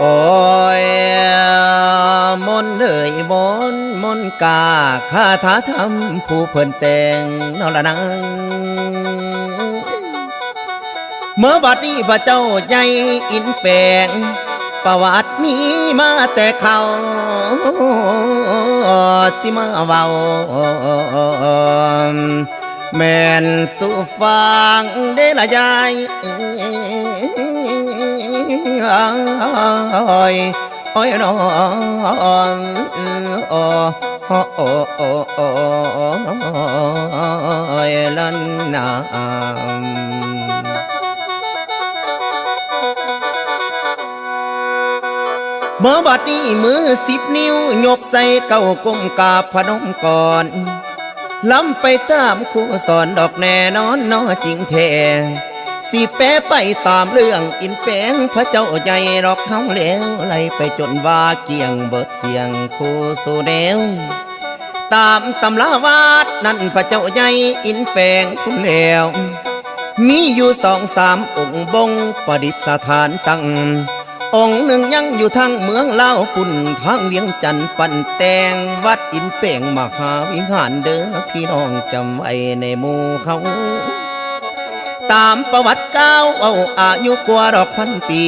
โอ้ยมนต์เอ่ยมนมนกาคาถาทำผู้เพิ่นแต่งนอละนังเมื่อบัดนี้พระเจ้าใหญ่อินแปลง ประวัติมีมาแต่เขาสิมาเว้าแม่นสู่ฟังเดละยายอ้ยโอ้ยนองโอ้โอ้โอ้โอ้โอ้ยลันนา เมื่อบัดนี้มือสิบนิ้วยกใส่เก้ากลมกาพนมก่อนล้ำไปตามครูสอนดอกแน่นอนนอจริงแท้สิแปะไปตามเรื่องอินแปงพระเจ้าใหญ่ดอกเขาแล้วไล่ไปจนว่าเกี่ยงเบิดเสียงครูสู่แนวตามตำราวาดนั่นพระเจ้าใหญ่อินแปงคุณแล้วมีอยู่สองสามองค์บงประดิษฐานตั้ง องค์หนึ่งยังอยู่ทางเมืองเล่าวปุ่นทางเวียงจันทน์ปั่นแตงวัดอินเป่งมหาวิหารเด้อพี่น้องจำไว้ในหมู่เขา ตามประวัติเก้าเอาอายุกว่าดอกพันปี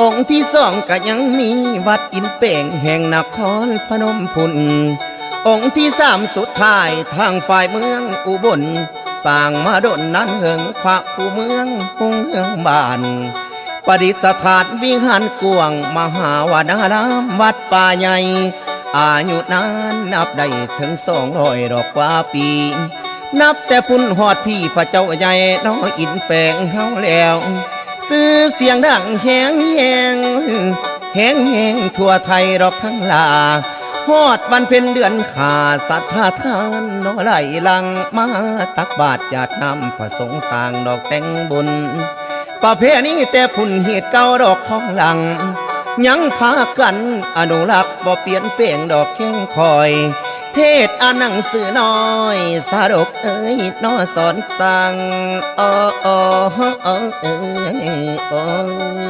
องค์ที่สองก็ยังมีวัดอินเป่งแห่งนครพนมพุนองค์ที่สามสุดท้ายทางฝ่ายเมืองอุบลสร้างมาดนนั้นเหิงพระผู้เมืองหุงเฮืองบ้าน ประดิษฐานวิหารกวง มหาวานารามวัดป่าใหญ่ อายุนานนับได้ถึงสองร้อยดอกกว่าปี นับแต่พุ่นหอดพี่พระเจ้าใหญ่น้อยอินแปลงเฮาแล้วซื้อเสียงดังแหงแหงแหงแหงทั่วไทยดอกทั้งลาฮอดวันเพ็ญเดือนขาสัทธาทานนอไหลลังมาตักบาทญาตินำพระสงฆ์สร้างดอกแตงบุญ ประเพณีแต่พุ่นเหตุเก่าดอกของหลัง ยังพากันอนุรักษ์บ่เปลี่ยนแปลงดอกแข้งคอย เทศอ่านหนังสือน้อย สาดกเอ้ยนอสอนสั่งอ้ออ้ออ้อเอ้ยอ้ย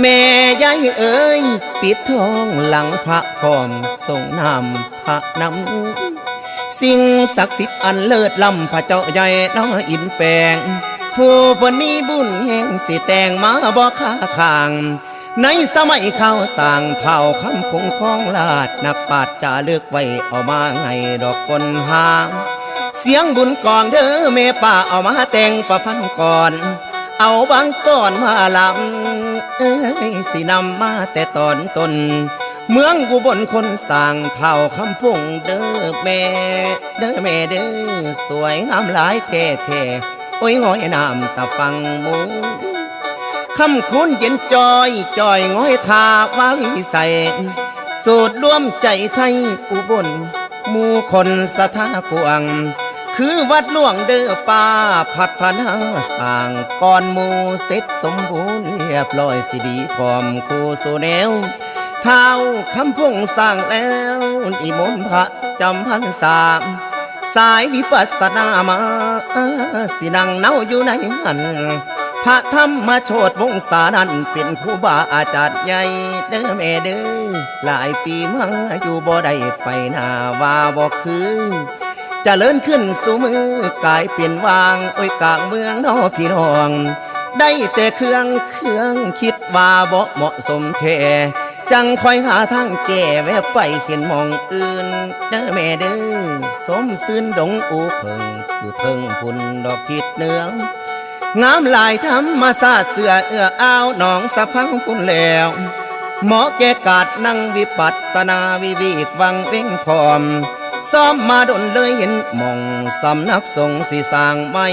แม่ยายเอ๋ยปิดทองหลังพระพร้อมส่งนำพระนำ สิ่งศักดิ์สิทธิ์อันเลิศล้ำพระเจ้าใหญ่น้ออินแปงผู้เพิ่นมีบุญแห่งสิแต่งมาบ่ค้าขาง ในสมัยข้าวสร้างเท่าคำคงของลาดนักปราดจะเลือกไว้เอามาให้ดอกคนหางเสียงบุญกองเด้อแม่ป้าเอามาแต่งประพันธ์ก่อน เอาบางตอนมาลำเอ้ยสินำมาแต่ตอนต้น เมืองกูบนคนสร้างเท่าคำพุ่งเด้อแม่ เด้อแม่เด้อสวยงามหลายแท้แท้ๆโอ้ยงอยน้ำตาฟังมูคำคุณเย็นจอยจอยง้อยทาวาลีใส่สูตรร่วมใจไทยอุบลมูคนสถากวง คือวัดหลวงเด้อป้าพัฒนาสร้างก่อนมูเสร็จสมบูรณ์เรียบร้อยสิดีพร้อมครูสู่แนว เท้าคำพุ่งสร้างแล้วนิมนต์พระจำพรรษาสายวิปัสสนามาสินังเน่าอยู่ในหันพระธรรมมาโชดวงศานันเป็นครูบาอาจารย์ใหญ่เด้อแม่เด้อหลายปีมาอยู่บ่ได้ไปหน้าว่าบ่คือจะเลินขึ้นสู่มือกลายเปลี่ยนวางโอ้ยกลางเมืองนอพี่น้อง ได้แต่เครื่องเครื่องคิดว่าบ่เหมาะสมแท จังคอยหาทางแก้แวะไปเห็นมองอื่น เด้อแม่เด้อสมซื่นดงอูเพิงอยู่เทิงพุ่นดอกทิดเนืองงามลายธรรมศาสตร์เสือเอื้ออ้าวหนองสะพังพุ่นแล้วหมอแก่กาดนั่งวิปัสสนาวิวิกวังเว้งพร้อมซ้อมมาดนเลยเห็นมองสำนักสงฆ์สิสร้างไม่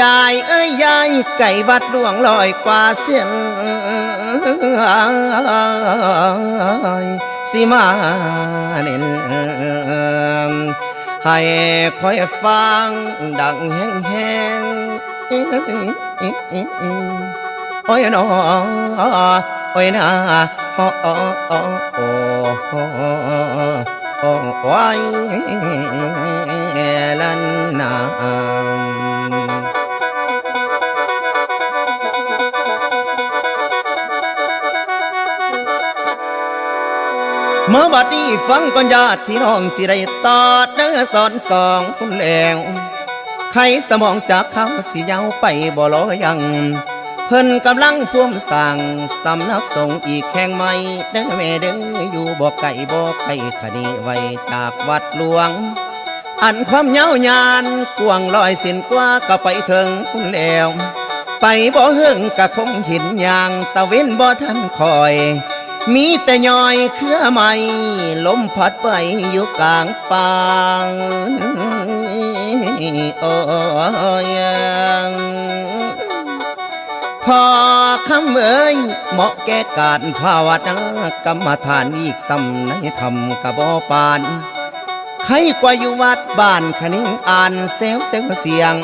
ยายเอ้ยยายไก่วัดดวงลอยกว่าเสียง สิมาเน้นให้คอยฟังดังแห้งแห้งโอ้ยนอโอ้ยนาโอ้โอ้โอ้โอ้โอ้โอ้โอ้ยลันนา เมื่อบัดนี้ฟังก่อนญาติพี่น้องสิได้ตอดเด้อสอนสองคุณแล้วใครสมองจากเขาสิยาวไปบ่รอยัง เพิ่นกำลังพ่วมสั่งสำนักสงฆ์อีกแข่งใหม่เด้อแม่เด้ออยู่บ่ไก่บ่ไก่คดีไว้จากวัดหลวง อันความเยายานกวางลอยสินกว่าก็ไปถึงคุณแล้ว ไปบ่เฮิงกะคงห็นยางตะเว้นบ่ทันคอย มีแต่ย่อยเครือไม้ลมพัดไปอยู่กลางปางโอ้ยพอคำเอ้ยเหมาะแก่การภาวนากรรมฐานอีกสำในธรรมกระบ่ปานใครกว่าอยู่วัดบ้านคณิงอ่านเซลเซลเสียง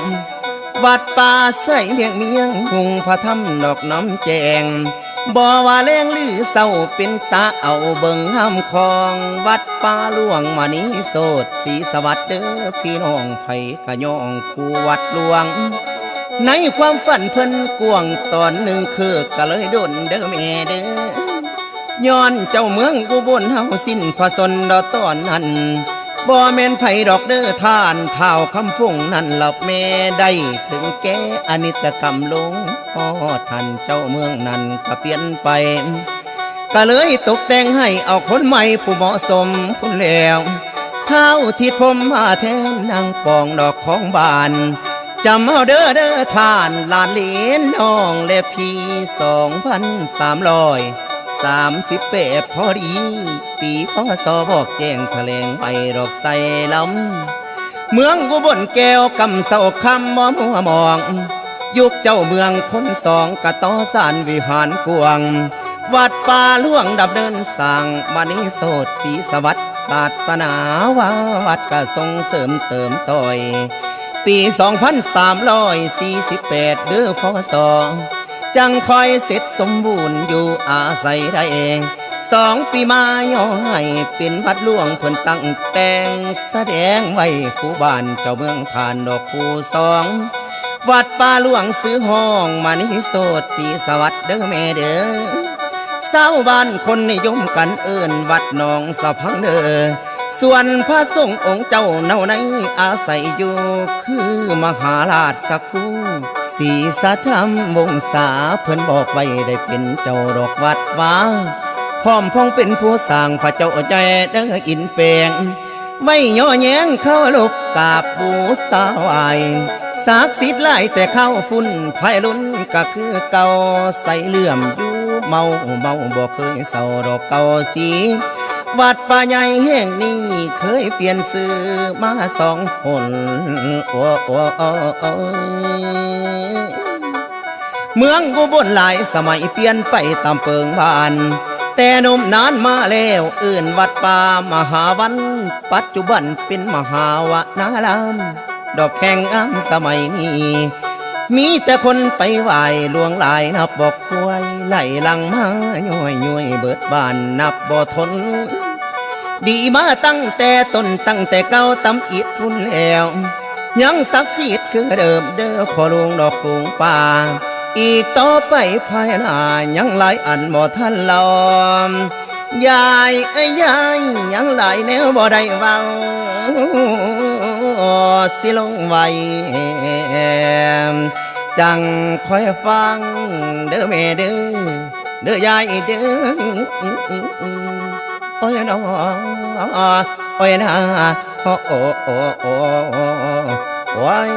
วัดป่าใส่เมียงเมียงหุงพระธรรมดอกน้ำแจง บ่ว่าแรงลือเศร้าเป็นตาเอาเบิ่งห้ำคองวัดป่าหลวงมานี้โสดสีสวัสดิ์เด้อพี่น้องไผกะย่องคู่วัดหลวง ในความฝันเพิ่นกวงตอนหนึ่งคือกะเลยดนเด้อแม่เด้อย้อนเจ้าเมืองอุบลเฮาสิ้นพระสนดอตอนนั้น บ่แม่นไผดอกเด้อท่านเท้าคำพุ่งนั่นหลับแม่ได้ถึงแก่อนิจกรรมลงพ่อท่านเจ้าเมืองนั้นก็เปลี่ยนไปก็เลยตกแต่งให้เอาคนใหม่ผู้เหมาะสมคุณแล้วเท้าที่ผมมาแทนนางปองดอกของบานจำเอาเด้อเด้อท่านลานเหลนน้องและพี่สองพันสามร้อย สามสิบแปดพอดีปีพศบอกแจ้งแถลงไปดอกใส่ลำเมืองอุบลแก้วกำเศร้าคำมอมัวมอง ยุคเจ้าเมืองคนสองกะต่อสานวิหารกวางวัดป่าหล่วงดับเดินสั่งมานิโสดสีสวัสดิ์ศาสนาว่าวัดก็ส่งเสริมเติมต่อย ปี2348เด้อพศ จังคอยเสร็จสมบูรณ์อยู่อาศัยได้เอง สองปีมาย่อให้เป็นวัดหลวงเพิ่นตั้งแต่งแสดงไว้ผู้บ้านเจ้าเมืองทานดอกผู้สอง วัดป่าหลวงซื้อห้องมานิโสดสีสวัสดิ์เด้อแม่เด้อเศร้าบ้านคนนิยมกันเอิ้นวัดหนองสะพังเด้อส่วนพระสงฆ์องค์เจ้าเนาในอาศัยอยู่คือมหาราชสักครู่ สีสะธรรมวงศาเพิ่นบอกไว้ได้เป็นเจ้าดอกวัดว้าพร้อมพองเป็นผู้สร้างพระเจ้าใจเด้ออินแปลงไม่ย่อแย้งเข้าลบกาบบูสาวายศักสิทธิ์หลายแต่เข้าพุ่นไพลุนก็คือเก่าใส่เหลื่อมอยู่เมาเมาบ่เคยเศร้าดอกเก่าสี วัดป่าใหญ่แห่งนี้เคยเปลี่ยนชื่อมาสองคนโอ้โอ้โอ้เมืองอุบลหลายสมัยเปลี่ยนไปตามเปิงบ้าน แต่นมนานมาแล้วอื่นวัดป่ามหาวัน ปัจจุบันเป็นมหาวนารามดอกแข่งงามสมัยนี้มีแต่คนไปไหว้หลวงหลายนับบอกควย ไหลหลังมาย่อยย่อยเบิดบานนับบ่ทน ดีมาตั้งแต่ต้นตั้งแต่เก้าตำอิดพุ่นแล้ว ยังศักดิ์สิทธิ์คือเดิมเด้อพอลวงดอกฝูงป่า อีกต่อไปภายหน้ายังหลายอันบ่ทันลอมยายเอ้ยยายยังหลายแนวบ่ได้เว้าสิลงไว้ จังคอยฟัง เด้อแม่เด้อเด้อยายเด้อโอ้ยน้อโอ้ยนะโอ้โอ้โอ้โอ้โอ้ย